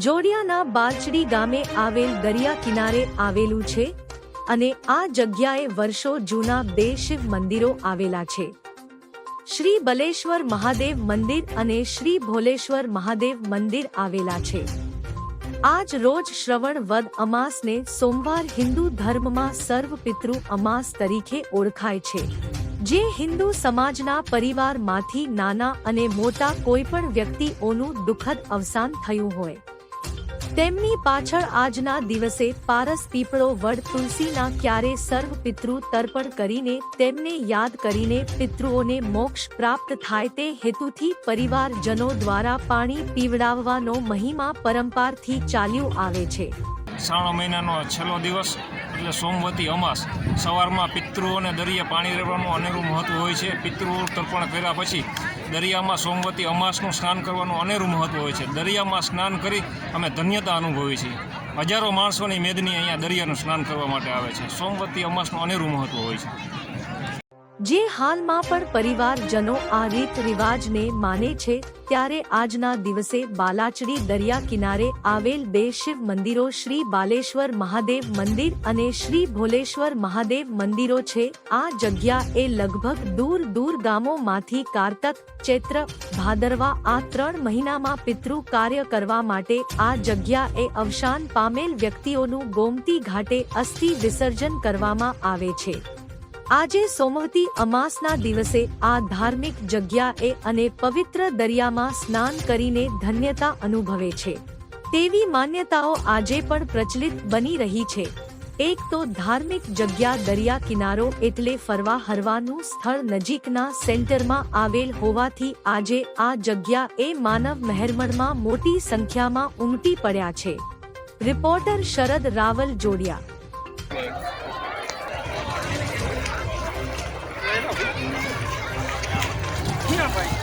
જોડિયાના બાલચડી ગામે આવેલ દરિયા કિનારે આવેલું છે અને આ જગ્યાએ વર્ષો જૂના બે શિવ મંદિરો આવેલા છે. શ્રી બલેશ્વર મહાદેવ મંદિર અને શ્રી ભોલેશ્વર મહાદેવ મંદિર આવેલા છે. આજ રોજ શ્રવણ વદ અમાસને સોમવાર હિન્દુ ધર્મમાં સર્વ પિતૃ અમાસ તરીકે ઓળખાય છે. જે હિન્દુ સમાજના પરિવારમાંથી નાના અને મોટા કોઈ પણ વ્યક્તિઓનું દુઃખદ અવસાન થયું હોય. તેમની પાછળ આજના દિવસે પારસ પીપળો વડ તુલસીના ક્યારે સર્વ પિતૃ તર્પણ કરીને તેમને યાદ કરીને પિતૃઓને મોક્ષ પ્રાપ્ત થાય તે હેતુથી પરિવારજનો દ્વારા પાણી પીવડાવવાનો મહિમા પરંપારથી ચાલ્યું આવે છે. શ્રાવણ મહિનાનો છેલ્લો દિવસ, એટલે સોમવતી અમાસ. સવારમાં પિતૃઓને દરિયે પાણી રેડવાનું અનેરું મહત્વ હોય છે. પિતૃઓ તર્પણ કર્યા પછી દરિયામાં સોમવતી અમાસનું સ્નાન કરવાનું અનેરું મહત્ત્વ હોય છે. દરિયામાં સ્નાન કરી અમે ધન્યતા અનુભવીએ છીએ. હજારો માણસોની મેદની અહીંયા દરિયાનું સ્નાન કરવા માટે આવે છે. સોમવતી અમાસનું અનેરું મહત્ત્વ હોય છે. જે હાલમાં પણ પરિવારજનો આ રીત રિવાજને માને છે, ત્યારે આજના દિવસે બાલાચડી દરિયા કિનારે આવેલ બે શિવ મંદિરો શ્રી બાલેશ્વર મહાદેવ મંદિર અને શ્રી ભોલેશ્વર મહાદેવ મંદિરો છે. આ જગ્યા એ લગભગ દૂર દૂર ગામોમાંથી કારતક, ચૈત્ર, ભાદરવા આ ત્રણ મહિનામાં પિતૃ કાર્ય કરવા માટે આ જગ્યા એ અવસાન પામેલ વ્યક્તિઓનું ગોમતી ઘાટે અસ્થિ વિસર્જન કરવામાં આવે છે. આજે સોમવતી અમાસના દિવસે આ ધાર્મિક જગ્યાએ અને પવિત્ર દરિયામાં સ્નાન કરીને ધન્યતા અનુભવે છે. તેવી માન્યતાઓ આજે પણ પ્રચલિત બની રહી છે. એક તો ધાર્મિક જગ્યા દરિયા કિનારો એટલે ફરવા હરવાનું સ્થળ નજીકના સેન્ટરમાં આવેલ હોવાથી આજે આ જગ્યા એ માનવ મહેરમણમાં મોટી સંખ્યામાં ઉમટી પડ્યા છે. રિપોર્ટર શરદ રાવલ જોડિયા. ভাই